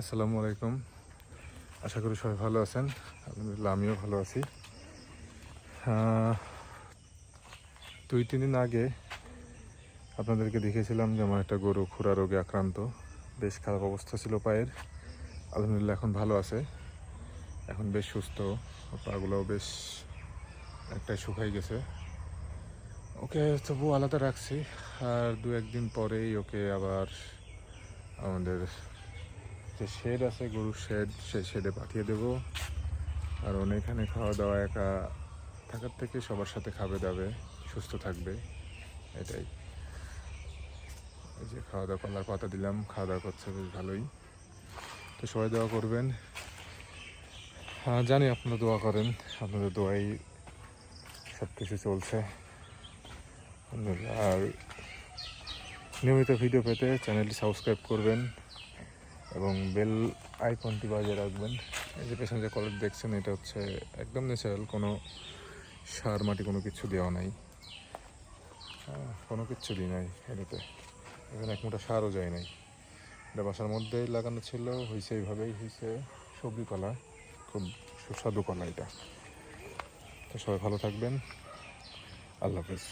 আসসালামু আলাইকুম। আশা করি সবাই ভালো আছেন। আলহামদুলিল্লাহ, আমিও ভালো আছি। দুই, তিন দিন আগে আপনাদেরকে দেখেছিলাম যে আমার একটা গরু খুরা রোগে আক্রান্ত। বেশ খারাপ অবস্থা ছিল পায়ের। আলহামদুলিল্লাহ, এখন ভালো আছে। এখন বেশ সুস্থ। পাগুলোও বেশ একটাই শুকাই গেছে। ওকে তবু আলাদা রাখছি। আর দু একদিন পরেই ওকে আবার আমাদের যে শেড আছে, গরুর শেড সে শেডে পাঠিয়ে দেব। আর এখানে খাওয়া দাওয়া একা থাকার থেকে সবার সাথে খাবে দাবে, সুস্থ থাকবে, এটাই। এই যে খাওয়া দাওয়া কলার পাতা দিলাম, খাওয়া দাওয়া করছে বেশ ভালোই। তো সবাই দোয়া করবেন। হ্যাঁ জানি আপনারা দোয়া করেন, আপনাদের দোয়াই সব কিছু চলছে। আর নিয়মিত ভিডিও পেতে চ্যানেলটি সাবস্ক্রাইব করবেন। এবং বেল আইকনটি বাজিয়ে রাখবেন। এই যে পেছনে কলেজ দেখছেন, এটা হচ্ছে একদম ন্যাচারাল কোনো সার মাটি কোনো কিছু দেওয়া নাই। কোনো কিচ্ছু দিই নাই এটাতে। এখানে এক মুঠা সারও যায় নাই। এটা বাসার মধ্যেই লাগানো ছিল হয়েছে এইভাবেই হয়েছে সবজি কলা, খুব সুস্বাদু কলা এটা। তো সবাই ভালো থাকবেন। আল্লাহ হাফেজ।